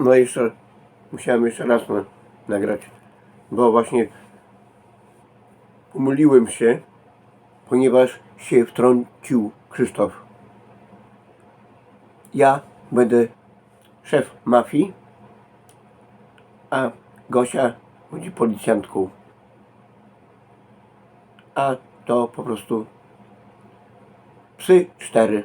No i jeszcze musiałem jeszcze raz na, nagrać, bo właśnie pomyliłem się, ponieważ się wtrącił Krzysztof. Ja będę szef mafii, a Gosia będzie policjantką. A to po prostu psy cztery.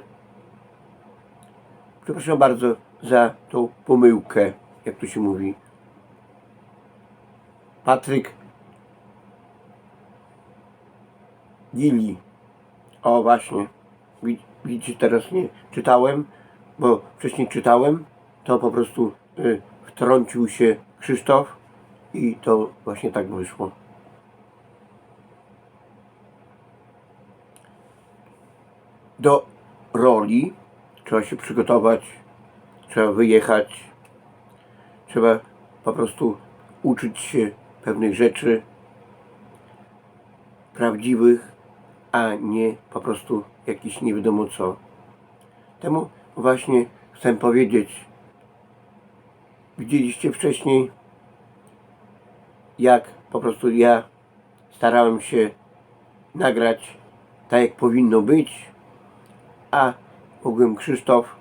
Przepraszam bardzo za tą pomyłkę, jak to się mówi. Patryk Gili. O właśnie. Wi- Widzicie, teraz nie czytałem, bo wcześniej czytałem, to po prostu y, wtrącił się Krzysztof i to właśnie tak wyszło. Do roli trzeba się przygotować, trzeba wyjechać, trzeba po prostu uczyć się pewnych rzeczy prawdziwych, a nie po prostu jakiś nie wiadomo co. Temu właśnie chcę powiedzieć, widzieliście wcześniej, jak po prostu ja starałem się nagrać tak, jak powinno być, a ogółem Krzysztof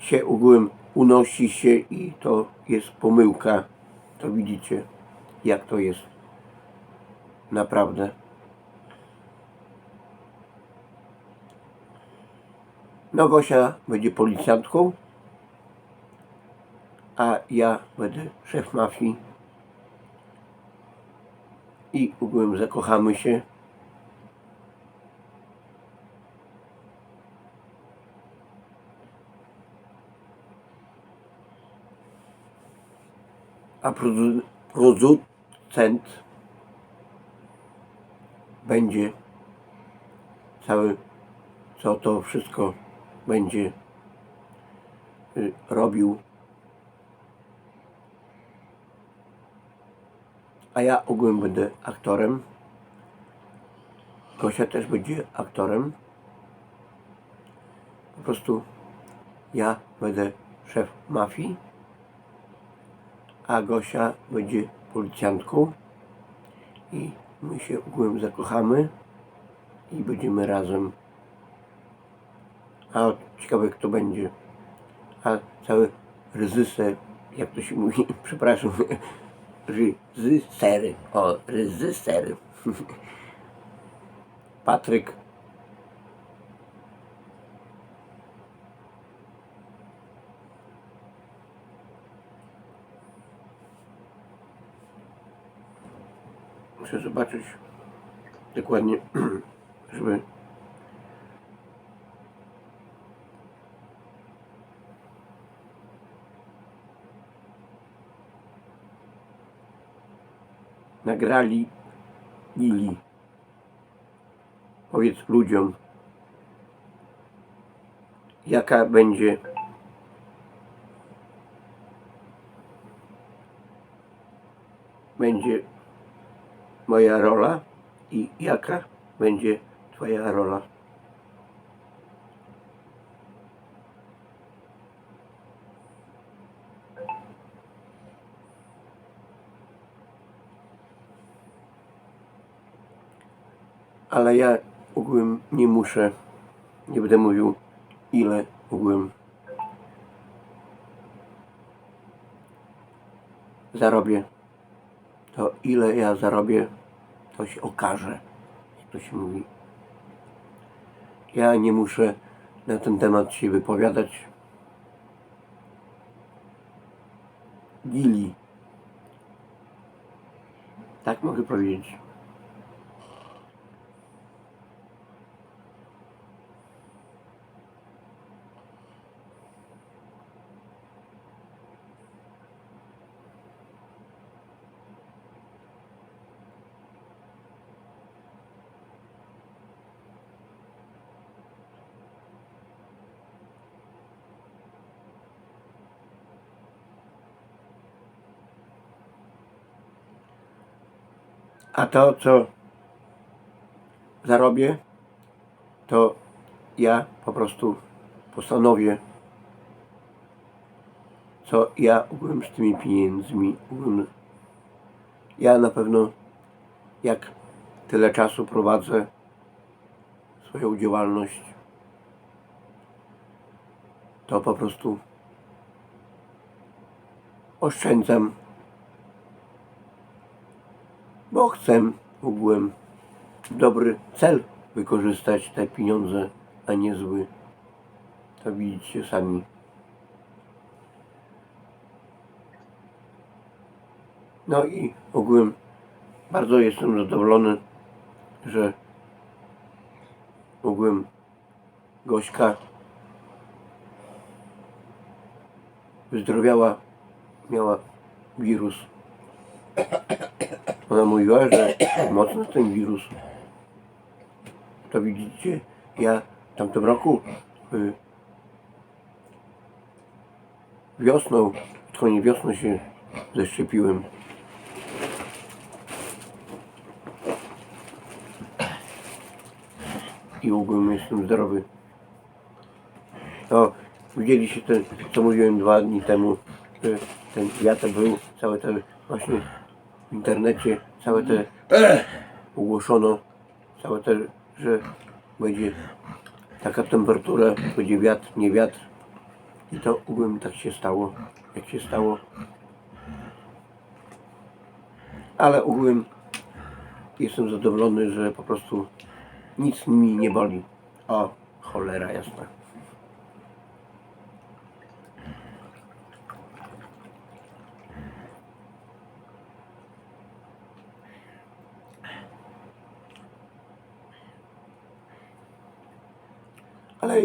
się ogółem unosi się i to jest pomyłka. To widzicie, jak to jest. Naprawdę. No Gosia będzie policjantką, a ja będę szef mafii. I ogółem zakochamy się. A produ- producent będzie cały, co to wszystko będzie y, robił. A ja ogółem będę aktorem. Gosia też będzie aktorem. Po prostu ja będę szef mafii, a Gosia będzie policjantką i my się ogółem zakochamy i będziemy razem. A ciekawe kto będzie. A cały ryzyser, jak to się mówi, przepraszam, ryzysery, o, ryzysery. Patryk Muszę zobaczyć dokładnie, żeby nagrali Lili. Powiedz ludziom, jaka będzie będzie moja rola i jaka będzie Twoja rola. Ale ja ogółem nie muszę, nie będę mówił ile ogółem zarobię to ile ja zarobię, to się okaże, jak to się mówi. Ja nie muszę na ten temat się wypowiadać. Gili. Tak mogę powiedzieć. A to, co zarobię, to ja po prostu postanowię co ja ogółem z tymi pieniędzmi ogółem ja na pewno jak tyle czasu prowadzę swoją działalność to po prostu oszczędzam bo chcę ogółem dobry cel wykorzystać te pieniądze, a nie zły. To widzicie sami. No i ogółem bardzo jestem zadowolony, że ogółem Gośka wyzdrowiała, miała wirus. Ona mówiła, że mocno ten wirus. To widzicie, ja w tamtym roku y, wiosną, w koniec wiosny się zaszczepiłem. I ogólnie jestem zdrowy. To widzieliście ten, co mówiłem dwa dni temu, ten wiatr był, całe te właśnie w internecie, całe te ogłoszono, całe te, że będzie taka temperatura, będzie wiatr, nie wiatr. I to ogólnie tak się stało, jak się stało. Ale ogółem jestem zadowolony, że po prostu nic mi nie boli. O, cholera jasna. Ale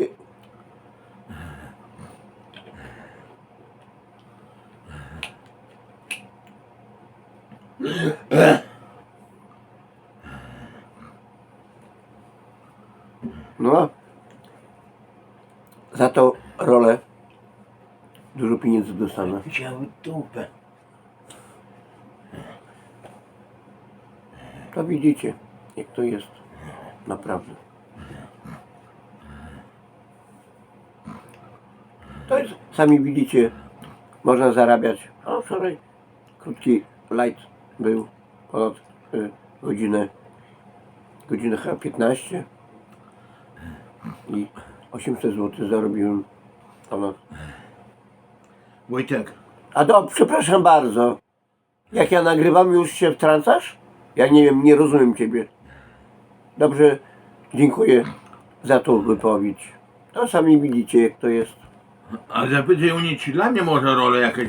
no za tą rolę dużo pieniędzy dostanę. Wzięły dupę. To widzicie, jak to jest naprawdę. To jest, sami widzicie, można zarabiać. O, wczoraj krótki light był ponad y, godzinę, godzinę chyba 15 i 800 zł zarobiłem ponad. Wojtek, A do, przepraszam bardzo. Jak ja nagrywam, już się wtrącasz? Ja nie wiem, nie rozumiem ciebie. Dobrze, dziękuję za tą wypowiedź. To sami widzicie, jak to jest. A zapytaj u niej, czy dla mnie może rolę jakieś